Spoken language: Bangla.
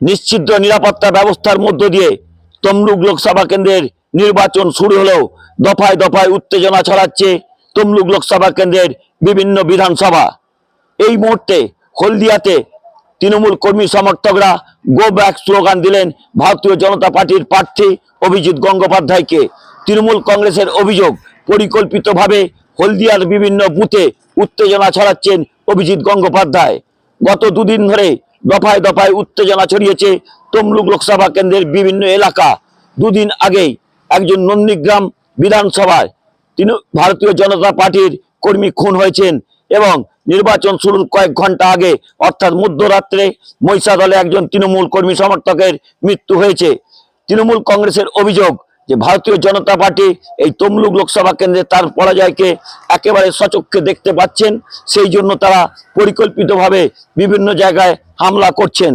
নিশ্চিদ্র নিরাপত্তা ব্যবস্থার মধ্য দিয়ে তমলুক লোকসভা কেন্দ্রের নির্বাচন শুরু হলেও দফায় দফায় উত্তেজনা ছড়াচ্ছে তমলুক লোকসভা কেন্দ্রের বিভিন্ন বিধানসভা। এই মুহূর্তে হলদিয়াতে তৃণমূল কর্মী সমর্থকরা গো ব্যাক স্লোগান দিলেন ভারতীয় জনতা পার্টির প্রার্থী অভিজিৎ গঙ্গোপাধ্যায়কে। তৃণমূল কংগ্রেসের অভিযোগ, পরিকল্পিতভাবে হলদিয়ার বিভিন্ন বুথে উত্তেজনা ছড়াচ্ছেন অভিজিৎ গঙ্গোপাধ্যায়। গত দুদিন ধরে দফায় দফায় উত্তেজনা ছড়িয়েছে তমলুক লোকসভা কেন্দ্রের বিভিন্ন এলাকা। দুদিন আগেই একজন নন্দীগ্রাম বিধানসভায় তিনি ভারতীয় জনতা পার্টির কর্মী খুন হয়েছেন এবং নির্বাচন শুরুর কয়েক ঘণ্টা আগে, অর্থাৎ মধ্যরাত্রে, মহিষাদলে একজন তৃণমূল কর্মী সমর্থকের মৃত্যু হয়েছে। তৃণমূল কংগ্রেসের অভিযোগ যে ভারতীয় জনতা পার্টি এই তমলুক লোকসভা কেন্দ্রে তার পরাজয়কে একেবারে সচক্ষে দেখতে পাচ্ছেন, সেই জন্য তারা পরিকল্পিতভাবে বিভিন্ন জায়গায় হামলা করছেন।